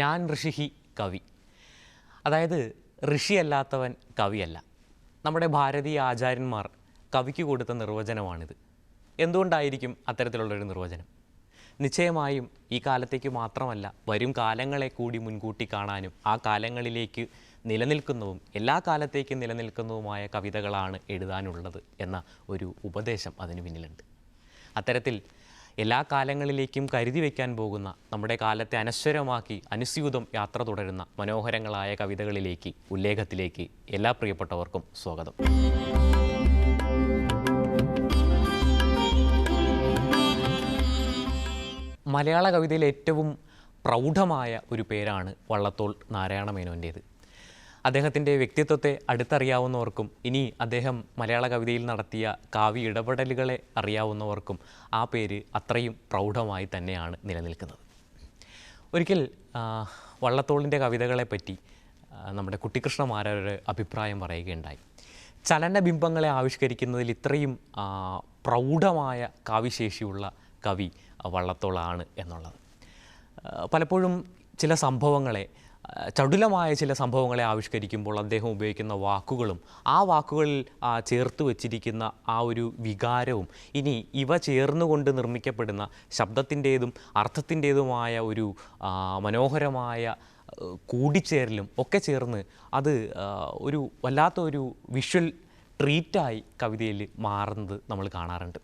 ഞാൻ ഋഷിഹി കവി. അതായത് ഋഷിയല്ലാത്തവൻ കവിയല്ല. നമ്മുടെ ഭാരതീയ ആചാര്യന്മാർ കവിക്ക് കൊടുത്ത നിർവചനമാണിത്. എന്തുകൊണ്ടായിരിക്കും അത്തരത്തിലുള്ളൊരു നിർവചനം? നിശ്ചയമായും ഈ കാലത്തേക്ക് മാത്രമല്ല വരും കാലങ്ങളെ കൂടി മുൻകൂട്ടി കാണാനും ആ കാലങ്ങളിലേക്ക് നിലനിൽക്കുന്നതും എല്ലാ കാലത്തേക്കും നിലനിൽക്കുന്നതുമായ കവിതകളാണ് എഴുതാനുള്ളത് എന്ന ഒരു ഉപദേശം അതിന് പിന്നിലുണ്ട്. അത്തരത്തിൽ എല്ലാ കാലങ്ങളിലേക്കും കരുതി വയ്ക്കാൻ പോകുന്ന നമ്മുടെ കാലത്തെ അനശ്വരമാക്കി അനുസ്യൂതം യാത്ര തുടരുന്ന മനോഹരങ്ങളായ കവിതകളിലേക്ക് ഉല്ലേഖത്തിലേക്ക് എല്ലാ പ്രിയപ്പെട്ടവർക്കും സ്വാഗതം. മലയാള കവിതയിലെ ഏറ്റവും പ്രൗഢമായ ഒരു പേരാണ് വള്ളത്തോൾ നാരായണ മേനോന്റേത് അദ്ദേഹത്തിന്റെ വ്യക്തിത്വത്തെ അടുത്തറിയാവുന്നവർക്കും ഇനി അദ്ദേഹം മലയാള കവിതയിൽ നടത്തിയ കാവ്യ ഇടപെടലുകളെ അറിയാവുന്നവർക്കും ആ പേര് അത്രയും പ്രൗഢമായി തന്നെയാണ് നിലനിൽക്കുന്നത്. ഒരിക്കൽ വള്ളത്തോളിന്റെ കവിതകളെപ്പറ്റി നമ്മുടെ നമ്മുടെ കുട്ടിക്കൃഷ്ണമാരൊരു അഭിപ്രായം പറയുകയുണ്ടായി. ചലനബിംബങ്ങളെ ആവിഷ്കരിക്കുന്നതിൽ ഇത്രയും പ്രൗഢമായ കാവ്യശേഷിയുള്ള കവി വള്ളത്തോളാണ് എന്നുള്ളത്. പലപ്പോഴും ചില സംഭവങ്ങളെ ചടുലമായ ചില സംഭവങ്ങളെ ആവിഷ്കരിക്കുമ്പോൾ അദ്ദേഹം ഉപയോഗിക്കുന്ന വാക്കുകളും ആ വാക്കുകളിൽ ചേർത്ത് വച്ചിരിക്കുന്ന ആ ഒരു വികാരവും ഇനി ഇവ ചേർന്നുകൊണ്ട് നിർമ്മിക്കപ്പെടുന്ന ശബ്ദത്തിന്റേതും അർത്ഥത്തിന്റേതുമായ ഒരു മനോഹരമായ കൂടിച്ചേരലും ഒക്കെ ചേർന്ന് അത് ഒരു വല്ലാത്ത ഒരു വിഷ്വൽ ട്രീറ്റായി കവിതയിൽ മാറുന്നത് നമ്മൾ കാണാറുണ്ട്.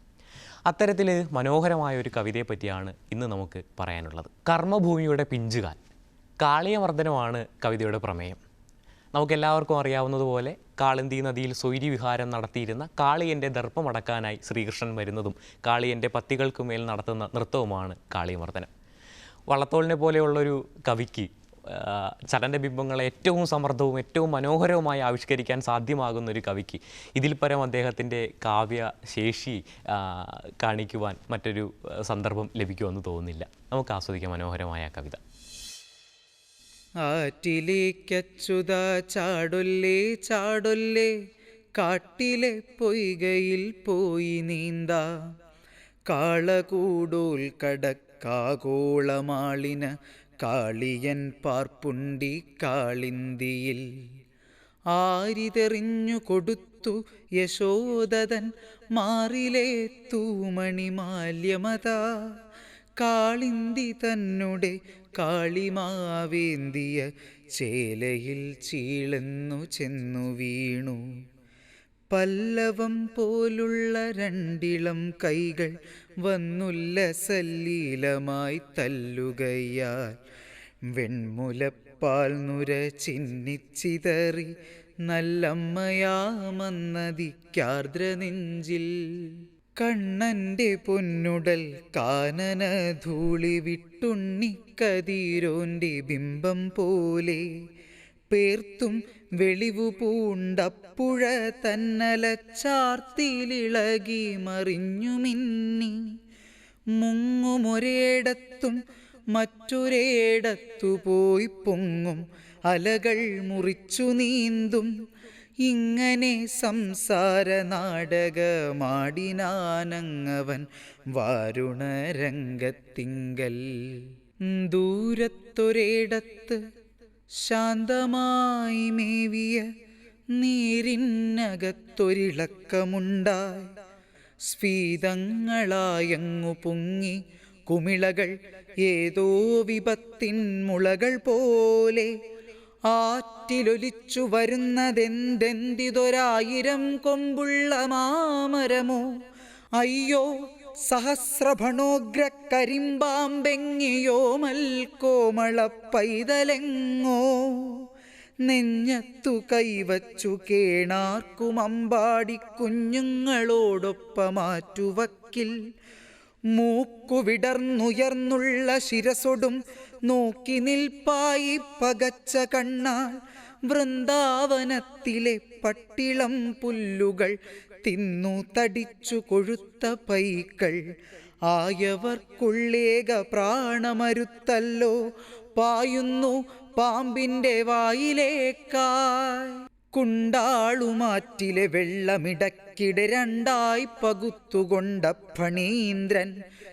അത്തരത്തിൽ മനോഹരമായ ഒരു കവിതയെ പറ്റിയാണ് ഇന്ന് നമുക്ക് പറയാനുള്ളത്. കർമ്മഭൂമിയുടെ പിഞ്ചുകാൽ. കാളിയമർദ്ദനമാണ് കവിതയുടെ പ്രമേയം. നമുക്കെല്ലാവർക്കും അറിയാവുന്നതുപോലെ കാളിന്തി നദിയിൽ സ്വൈരി വിഹാരം നടത്തിയിരുന്ന കാളിയന്റെ ദർപ്പമടക്കാനായി ശ്രീകൃഷ്ണൻ വരുന്നതും കാളിയന്റെ പത്തികൾക്ക് മേൽ നടത്തുന്ന നൃത്തവുമാണ് കാളിയമർദ്ദനം. വള്ളത്തോളിനെ പോലെയുള്ളൊരു കവിക്ക് ബിംബങ്ങളെ ഏറ്റവും സമൃദ്ധവും ഏറ്റവും മനോഹരവുമായി ആവിഷ്കരിക്കാൻ സാധ്യമാകുന്ന ഒരു കവിക്ക് ഇതിൽ പരം അദ്ദേഹത്തിന്റെ കാവ്യ ശേഷി കാണിക്കുവാൻ മറ്റൊരു സന്ദർഭം ലഭിക്കുമെന്ന് തോന്നുന്നില്ല. നമുക്ക് ആസ്വദിക്കാം മനോഹരമായ കവിത. ആറ്റിലേക്കച്ചുത ചാടൊല്ലേ ചാടൊല്ലേ കാട്ടിലെ പൊയ്കയിൽ പോയി നീന്ത. കാളകൂടോൽ കടക്കാകോളമാളിന് കാളിയൻ പാർപ്പുണ്ടി കാളിന്തിയിൽ. ആരിതെറിഞ്ഞു കൊടുത്തു യശോദതൻ മാറിലെ തൂമണി മാല്യമത. കാളിന്തി തന്നുടെ കാളിമാവേന്തിയ ചേലയിൽ ചീളെന്നു ചെന്നു വീണു. പല്ലവം പോലുള്ള രണ്ടിളം കൈകൾ വന്നുല്ല സല്ലീലമായി തല്ലുകയാൽ. വെൺമുലപ്പാൽ നുര ചിന്നിച്ചിതറി നല്ലമ്മയാമന്നതിക്കാർദ്ര നെഞ്ചിൽ കണ്ണന്റെ പൊന്നുടൽ കാനന ധൂളി വിട്ടുണ്ണിക്കതിരോന്റെ ബിംബം പോലെ പേർത്തും വെളിവു പൂണ്ടപ്പുഴ തന്നലച്ചാർത്തിയിലിളകി മറിഞ്ഞു മിന്നി മുങ്ങുമൊരേടത്തും മറ്റൊരേടത്തു പോയി പൊങ്ങും. അലകൾ മുറിച്ചു നീന്തും ഇങ്ങനെ സംസാര നാടകമാടിനാനങ്ങവൻ വാരുണരംഗത്തിങ്കൽ. ദൂരത്തൊരേടത്ത് ശാന്തമായി മേവിയ നീരിനകത്തൊരിളക്കമുണ്ടായി. സ്ഫീതങ്ങളായങ്ങു പൊങ്ങി കുമിളകൾ ഏതോ വിപത്തിൻ മുളകൾ പോലെ ആറ്റിലൊലിച്ചു വരുന്നതെന്തെന്തിതൊരായിരം കൊമ്പുള്ള മാമരമോ? അയ്യോ സഹസ്രഭണോഗ്ര കരിമ്പാമ്പെങ്ങിയോ മൽക്കോമള പൈതലെങ്ങോ നെഞ്ഞത്തു കൈവച്ചു കേണാർക്കുമമ്പാടി കുഞ്ഞുങ്ങളോടൊപ്പമാറ്റുവക്കിൽ മൂക്കുവിടർന്നുയർന്നുള്ള ശിരസൊടും നോക്കി നിൽപ്പായി പകച്ച കണ്ണാൽ വൃന്ദാവനത്തിലെ പട്ടിളം പുല്ലുകൾ തിന്നു തടിച്ചു കൊഴുത്ത പൈക്കൾ ആയവർക്കുള്ളേക പ്രാണമരുത്തല്ലോ പായുന്നു പാമ്പിന്റെ വായിലേക്കായി. കുണ്ടാളുമാറ്റിലെ വെള്ളമിടക്കിടെ രണ്ടായി പകുത്തുകൊണ്ട ഫണീന്ദ്രൻ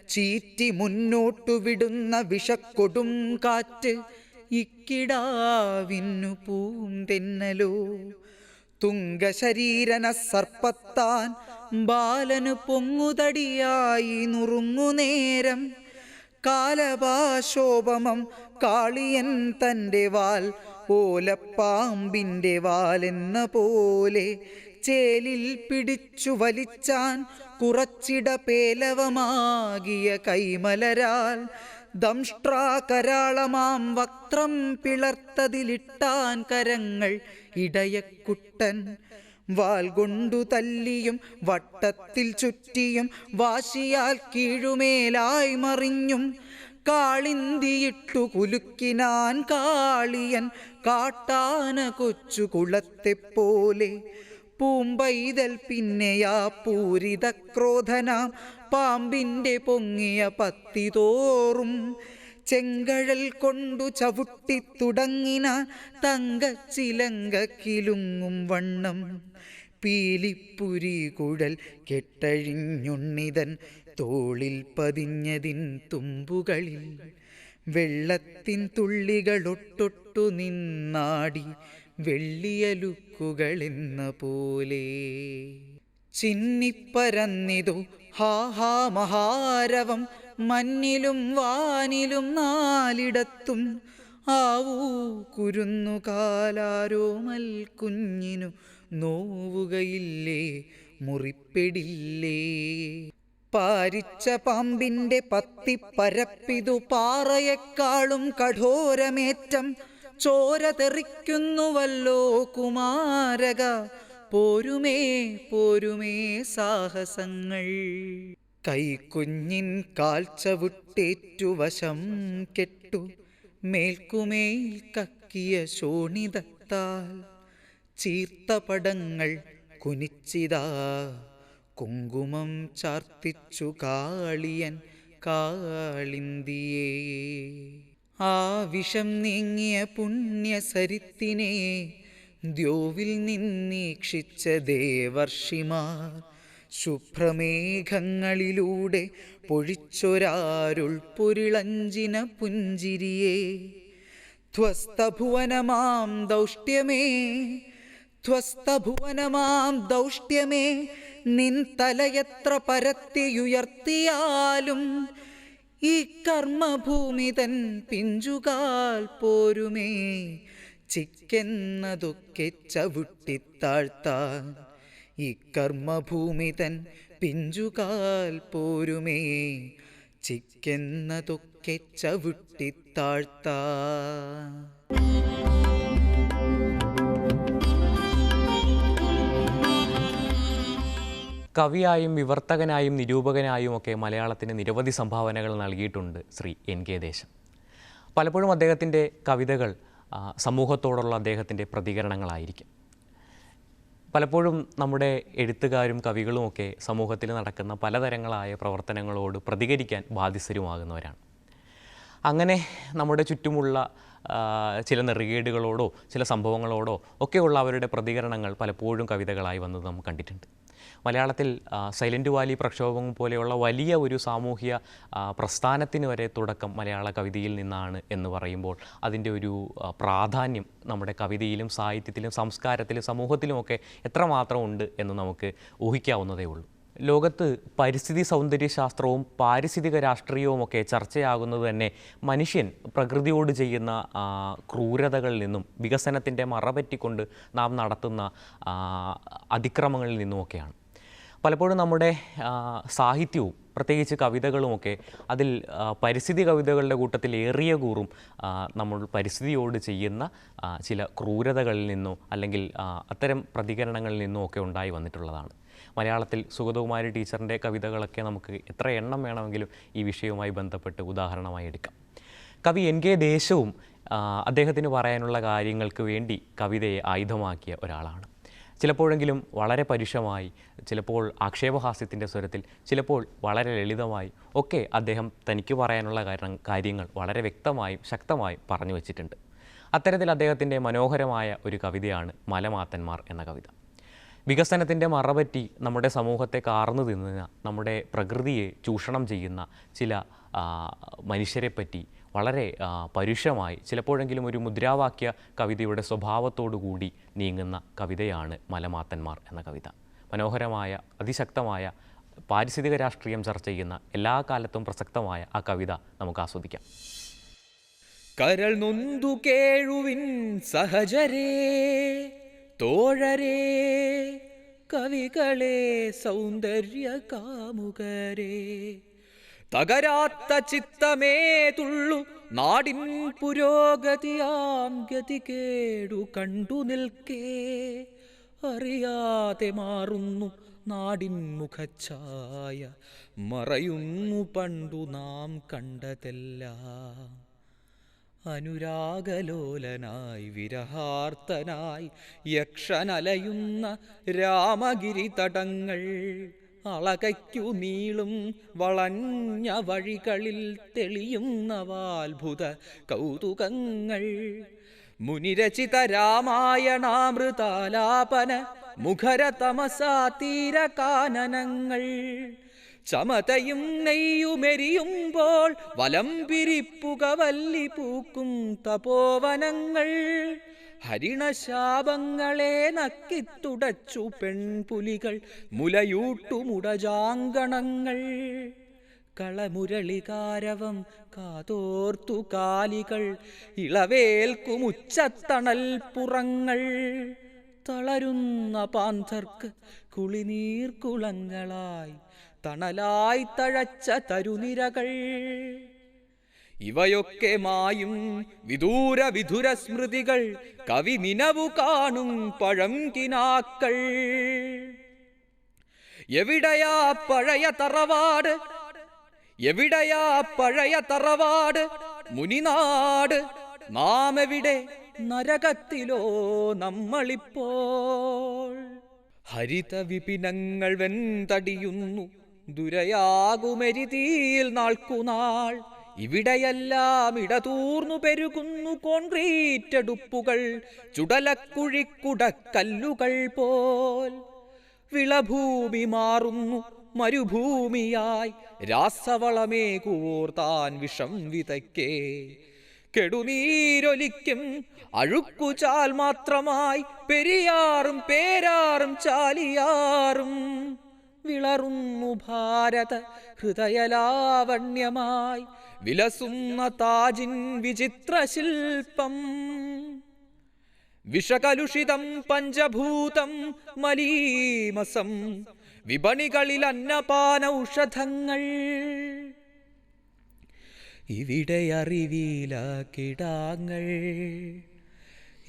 ചീറ്റി മുന്നോട്ടു വിടുന്ന വിഷക്കൊടും കാറ്റ് ഇക്കിടാവിന്നു പൂന്തെന്നലോ തുങ്കശരീരന സർപ്പത്താൻ ബാലനു പൊങ്ങുതടിയായി നുറുങ്ങുനേരം കാലപാശോപമം കാളിയൻ തന്റെ വാൽ ഓലപ്പാമ്പിന്റെ വാലെന്ന പോലെ ചേലിൽ പിടിച്ചു വലിച്ചാൻ കുറച്ചിട പേലവമാകിയ കൈമലരാൽ ദംഷ്ട്രാകരാളമാം വക്ത്രം പിളർത്തതിലിട്ടാൻ കരങ്ങൾ ഇടയക്കുട്ടൻ. വാൽ കൊണ്ടു തല്ലിയും വട്ടത്തിൽ ചുറ്റിയും വാശിയാൽ കീഴുമേലായി മറിഞ്ഞും കാളിന്തിയിട്ടു കുലുക്കിനാൻ കാളിയൻ കാട്ടാന കൊച്ചു കുളത്തെപ്പോലെ പൂമ്പൈതൽ പിന്നെയാ പൂരിത ക്രോധനാം പാമ്പിന്റെ പൊങ്ങിയ പത്തി തോറും ചെങ്കഴൽ കൊണ്ടു ചവിട്ടി തുടങ്ങിനാൻ തങ്കച്ചിലങ്ക കിലുങ്ങും വണ്ണം. പീലിപ്പുരി കുഴൽ കെട്ടഴിഞ്ഞുണ്ണിതൻ തോളിൽ പതിഞ്ഞതിൻ തുമ്പുകളിൽ വെള്ളത്തിൻ തുള്ളികളൊട്ടൊട്ടു നിന്നാടി വെള്ളിയലുക്കുകളെന്ന പോലെ ചിന്നിപ്പരന്നിതു ഹാഹാ മഹാരവം മഞ്ഞിലും വാനിലും നാലിടത്തും ആവൂ കുരുന്നു കാലാരോമൽ കുഞ്ഞിനു നോവുകയില്ലേ മുറിപ്പെടില്ലേ. പാരിച്ച പാമ്പിന്റെ പത്തിപ്പരപ്പിതു പാറയെക്കാളും കഠോരമേറ്റം ചോര തെറിക്കുന്നുവല്ലോ കുമാരക. പോരുമേ പോരുമേ സാഹസങ്ങൾ. കൈക്കുഞ്ഞിൻ കാൽച്ചവിട്ടേറ്റു വശം കെട്ടു. മേൽക്കുമേൽ കക്കിയ ശോണിതത്താൽ ചീർത്ത പടങ്ങൾ കുനിച്ചിതാ. കുങ്കുമം ചാർത്തിച്ചു കാളിയൻ കാളിന്തിയേ. ആ വിഷം നീങ്ങിയ പുണ്യസരിത്തിനെ ദ്യോവിൽ നിന്നീക്ഷിച്ച ദേവർഷിമാർ ശുഭ്രമേഘങ്ങളിലൂടെ പൊഴിച്ചൊരാരുൾ പൊരിളഞ്ചിന പുഞ്ചിരിയെ. ധ്വസ്തഭുവനമാം ദൗഷ്ട്യമേ ധ്വസ്തഭുവനമാം ദൗഷ്ട്യമേ നിൻ തലയത്ര പരത്തിയുയർത്തിയാലും ഈ കർമ്മഭൂമി തൻ പിഞ്ചുകാൽ പോരുമേ. ചിക്കെന്നതൊക്കെ ചവിട്ടിത്താഴ്ത്താൻ ഈ കർമ്മഭൂമി തൻ പിഞ്ചുകാൽ പോരുമേ. ചിക്കെന്നതൊക്കെ ചവിട്ടിത്താഴ്ത്താൻ. കവിയായും വിവർത്തകനായും നിരൂപകനായും ഒക്കെ മലയാളത്തിന് നിരവധി സംഭാവനകൾ നൽകിയിട്ടുണ്ട് ശ്രീ എൻ കെ ദേശം. പലപ്പോഴും അദ്ദേഹത്തിന്റെ കവിതകൾ സമൂഹത്തോടുള്ള അദ്ദേഹത്തിന്റെ പ്രതികരണങ്ങളായിരിക്കും. പലപ്പോഴും നമ്മുടെ എഴുത്തുകാരും കവികളുമൊക്കെ സമൂഹത്തിൽ നടക്കുന്ന പലതരങ്ങളായ പ്രവർത്തനങ്ങളോട് പ്രതികരിക്കാൻ ബാധ്യസ്ഥരുമാകുന്നവരാണ്. അങ്ങനെ നമ്മുടെ ചുറ്റുമുള്ള ചില നെറുകേടുകളോടോ ചില സംഭവങ്ങളോടോ ഒക്കെയുള്ള അവരുടെ പ്രതികരണങ്ങൾ പലപ്പോഴും കവിതകളായി വന്നത് നാം കണ്ടിട്ടുണ്ട്. മലയാളത്തിൽ സൈലന്റ് വാലി പ്രക്ഷോഭം പോലെയുള്ള വലിയ ഒരു സാമൂഹ്യ പ്രസ്ഥാനത്തിന് വരെ തുടക്കം മലയാള കവിതയിൽ നിന്നാണ് എന്ന് പറയുമ്പോൾ അതിന്റെ ഒരു പ്രാധാന്യം നമ്മുടെ കവിതയിലും സാഹിത്യത്തിലും സംസ്കാരത്തിലും സമൂഹത്തിലുമൊക്കെ എത്രമാത്രം ഉണ്ട് എന്ന് നമുക്ക് ഊഹിക്കാവുന്നതേ ഉള്ളൂ. ലോകത്ത് പരിസ്ഥിതി സൗന്ദര്യ ശാസ്ത്രവും പാരിസ്ഥിതിക രാഷ്ട്രീയവും ഒക്കെ ചർച്ചയാകുന്നത് തന്നെ മനുഷ്യൻ പ്രകൃതിയോട് ചെയ്യുന്ന ക്രൂരതകളിൽ നിന്നും വികസനത്തിന്റെ മറപറ്റിക്കൊണ്ട് നാം നടത്തുന്ന അതിക്രമങ്ങളിൽ നിന്നുമൊക്കെയാണ്. പലപ്പോഴും നമ്മുടെ സാഹിത്യവും പ്രത്യേകിച്ച് കവിതകളുമൊക്കെ അതിൽ പരിസ്ഥിതി കവിതകളുടെ കൂട്ടത്തിൽ ഏറിയ കൂറും നമ്മൾ പരിസ്ഥിതിയോട് ചെയ്യുന്ന ചില ക്രൂരതകളിൽ നിന്നോ അല്ലെങ്കിൽ അത്തരം പ്രതികരണങ്ങളിൽ നിന്നോ ഒക്കെ ഉണ്ടായി വന്നിട്ടുള്ളതാണ്. മലയാളത്തിൽ സുഗതകുമാരി ടീച്ചറിന്റെ കവിതകളൊക്കെ നമുക്ക് എത്ര എണ്ണം വേണമെങ്കിലും ഈ വിഷയവുമായി ബന്ധപ്പെട്ട് ഉദാഹരണമായി എടുക്കാം. കവി എൻ കെ ദേശവും അദ്ദേഹത്തിന് പറയാനുള്ള കാര്യങ്ങൾക്ക് വേണ്ടി കവിതയെ ആയുധമാക്കിയ ഒരാളാണ്. ചിലപ്പോഴെങ്കിലും വളരെ പരുഷമായി ചിലപ്പോൾ ആക്ഷേപഹാസ്യത്തിന്റെ സ്വരത്തിൽ ചിലപ്പോൾ വളരെ ലളിതമായി ഒക്കെ അദ്ദേഹം തനിക്ക് പറയാനുള്ള കാരണം കാര്യങ്ങൾ വളരെ വ്യക്തമായും ശക്തമായും പറഞ്ഞു വച്ചിട്ടുണ്ട്. അത്തരത്തിൽ അദ്ദേഹത്തിന്റെ മനോഹരമായ ഒരു കവിതയാണ് മലമാത്തന്മാർ എന്ന കവിത. വികസനത്തിന്റെ മറപറ്റി നമ്മുടെ സമൂഹത്തെ കാർന്നു തിന്നുന്ന നമ്മുടെ പ്രകൃതിയെ ചൂഷണം ചെയ്യുന്ന ചില മനുഷ്യരെ മനുഷ്യരെപ്പറ്റി വളരെ പരുഷമായി ചിലപ്പോഴെങ്കിലും ഒരു മുദ്രാവാക്യ കവിതയുടെ സ്വഭാവത്തോടു കൂടി നീങ്ങുന്ന കവിതയാണ് മലമാത്തന്മാർ എന്ന കവിത. മനോഹരമായ അതിശക്തമായ പാരിസ്ഥിതിക രാഷ്ട്രീയം ചർച്ച ചെയ്യുന്ന എല്ലാ കാലത്തും പ്രസക്തമായ ആ കവിത നമുക്ക് ആസ്വദിക്കാം. കരൾ നൊന്തു കേഴുവിൻ സഹജരേ തോഴരേ കവികളെ സൗന്ദര്യ കാമുകരേ. തകരാത്ത ചിത്തമേ തുള്ളു നാടിൻ പുരോഗതിയാം ഗതി കേടു കണ്ടു നിൽക്കേ. അറിയാതെ മാറുന്നു നാടിൻ മുഖഛായ മറയുന്നു പണ്ടു നാം കണ്ടതെല്ലാം. അനുരാഗലോലനായി വിരഹാർത്തനായി യക്ഷനലയുന്ന രാമഗിരി തടങ്ങൾ അളകയ്ക്കു നീളും വളഞ്ഞ വഴികളിൽ തെളിയുന്ന വാത്ഭുത കൗതുകങ്ങൾ. മുനിരചിത രാമായണാമൃതാലാപന മുഖര തമസാ തീര കാനനങ്ങൾ ചമതയും നെയ്യുമെരിയുമ്പോൾ വലം പിരിപ്പുക വല്ലി പൂക്കും തപോവനങ്ങൾ. ഹരിണശാപങ്ങളെ നക്കിത്തുടച്ചു പെൺപുലികൾ മുലയൂട്ടുമുടജാങ്കണങ്ങൾ. കളമുരളികാരവം കാതോർത്തു കാലികൾ ഇളവേൽക്കുമുച്ചത്തണൽ പുറങ്ങൾ. തളരുന്ന പാന്തർക്ക് കുളിനീർക്കുളങ്ങളായി തണലായി തഴച്ച തരുനിരകൾ. ഇവയൊക്കെ മായും വിദൂര വിധുര സ്മൃതികൾ. കവി നിനവു കാണും പഴം കിനാക്കൾ എവിടെയാ പഴയ തറവാട്? എവിടെയാ പഴയ തറവാട്? മുനിനാട് നാം എവിടെ നരകത്തിലോ നമ്മളിപ്പോൾ. ഹരിത വിപിനങ്ങൾ വെന്തടിയുന്നു. ദുരയാകുമെരിതിയിൽ നാൾക്കുനാൾ. ഇവിടെയെല്ലാം ഇടതൂർന്നു പെരുകുന്നു കോൺക്രീറ്റ് അടുപ്പുകൾ ചുടലക്കുഴിക്കുടക്കല്ലുകൾ പോൽ. വിളഭൂമി മാറുന്നു മരുഭൂമിയായി രാസവളമേ കൂർത്താൻ വിഷം വിതയ്ക്കേ. കെടുനീരൊലിക്കും അഴുക്കുചാൽ മാത്രമായി പെരിയാറും പേരാറും ചാലിയാറും. വിളറുന്നു ഭാരത ഹൃദയലാവണ്യമായി വിലസുന്ന താജിൻ വിചിത്ര ശില്പം. വിഷകലുഷിതം പഞ്ചഭൂതം മലീമസം വിപണികളിൽ അന്നപാന ഔഷധങ്ങൾ ഇവിടെ അറിവീല കിടാങ്ങൾ.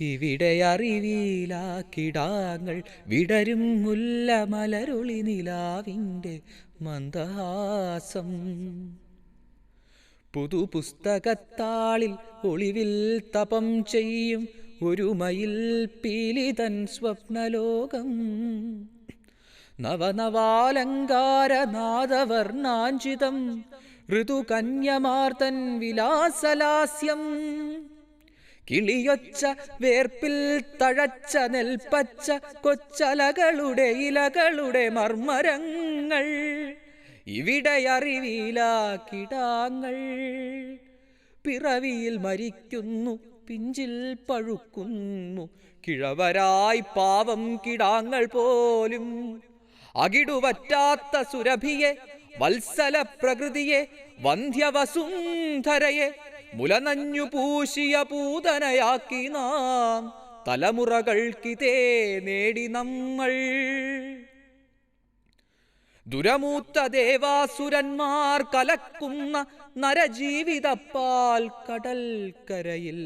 ഇവിടെ അറിവിലാക്കിടാങ്ങൾ കിടാങ്ങൾ വിടരും മുല്ല മലരുളി നിലാവിന്റെ മന്ദഹാസം. പുതുപുസ്തകത്താളിൽ ഒളിവിൽ തപം ചെയ്യും ഒരു മയിൽ പീലിതൻ സ്വപ്നലോകം. നവനവാലങ്കാരനാദവർണാഞ്ചിതം ഋതുകന്യമാർത്തൻ വിലാസലാസ്യം. കിളിയൊച്ച വേർപ്പിൽ തഴച്ച നെൽപ്പച്ച കൊച്ചലകളുടെ ഇലകളുടെ മർമരങ്ങൾ ഇവിടെ അറിവില കിടാങ്ങൾ. പിറവിയിൽ മരിക്കുന്നു പിഞ്ചിൽ പഴുക്കുന്നു. കിഴവരായി പാവം കിടാങ്ങൾ പോലും. അകിടുവറ്റാത്ത സുരഭിയെ വത്സല പ്രകൃതിയെ വന്ധ്യവസുന്ധരയെ മുലനഞ്ഞു പൂശിയ പൂതനയാക്കി നാം തലമുറകൾക്കിതേ നേടി നമ്മൾ. ദുരമൂത്ത ദേവാസുരന്മാർ കലക്കുന്ന നരജീവിതപ്പാൽ കടൽക്കരയിൽ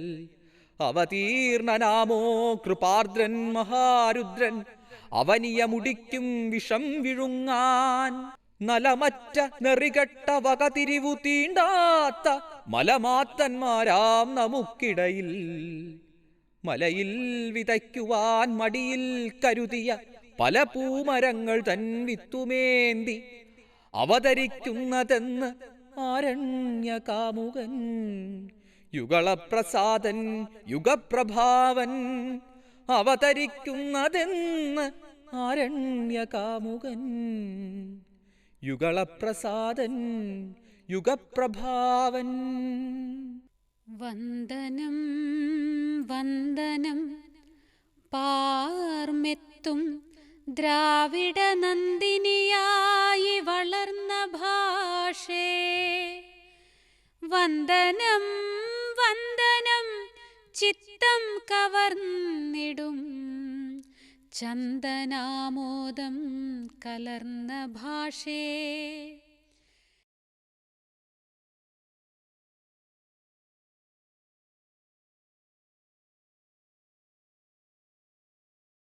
അവതീർണനാമോ കൃപാർദ്രൻ മഹാരുദ്രൻ അവനിയ മുടിക്കും വിഷം വിഴുങ്ങാൻ നലമറ്റ നെറികെട്ട വകതിരിവു തീണ്ടാത്ത മലമാത്തന്മാരാം നമുക്കിടയിൽ. മലയിൽ വിതയ്ക്കുവാൻ മടിയിൽ കരുതിയ പല പൂമരങ്ങൾ തൻ വിത്തുമേന്തി അവതരിക്കുന്നതെന്ന് ആരണ്യ കാമുകൻ യുഗളപ്രസാദൻ യുഗപ്രഭാവൻ അവതരിക്കുന്നതെന്ന് ആരണ്യ കാമുകൻ യുഗളപ്രസാദൻ യുഗപ്രഭാവൻ. വന്ദനം വന്ദനം പാർമെത്തും ദ്രാവിഡ നന്ദിനിയായി വളർന്ന ഭാഷേ. വന്ദനം വന്ദനം ചിത്തം കവർന്നിടും ചന്ദനാമോദം കലർന്ന ഭാഷേ.